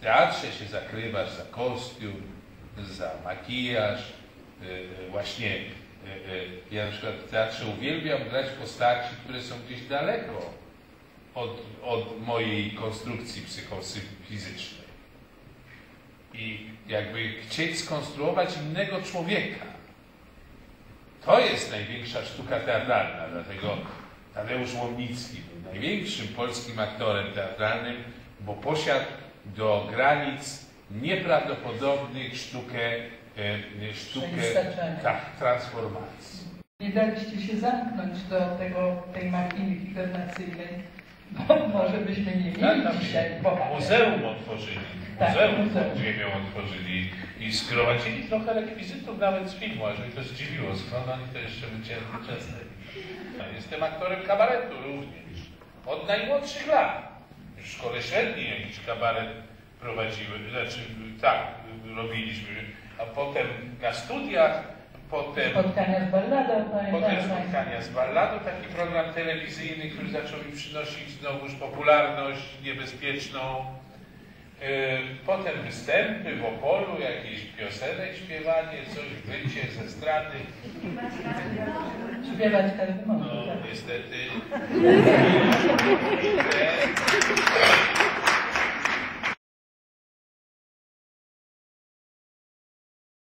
Teatrze się zakrywasz za kostium, za makijaż. Y, y, Właśnie y, ja na przykład w teatrze uwielbiam grać postaci, które są gdzieś daleko od, od mojej konstrukcji psychofizycznej. I jakby chcieć skonstruować innego człowieka. To jest największa sztuka teatralna, dlatego Tadeusz Łomnicki był największym polskim aktorem teatralnym, bo posiadł do granic nieprawdopodobnych sztukę, e, sztukę Przeistaczania. tak, transformacji. Nie daliście się zamknąć do tego, tej machiny hibernacyjnej, bo może byśmy nie Tak, mieli tam dzisiaj. Muzeum otworzyli, Tak, muzeum muzeum. pod ziemią otworzyli i sprowadzili trochę rekwizytów nawet z filmu, aż mnie to zdziwiło, skąd oni to jeszcze wyciągnęli. Jestem aktorem kabaretu również, od najmłodszych lat. W szkole średniej jakiś kabaret prowadziły, znaczy tak, robiliśmy, a potem na studiach, potem Spotkania z balladą, Potem pamiętam. spotkania z balladą, taki program telewizyjny, który zaczął mi przynosić znowuż popularność niebezpieczną. Yy, Potem występy w Opolu, jakieś piosenek, śpiewanie, coś, wycie ze strady. Śpiewać każdy może. No tak. niestety.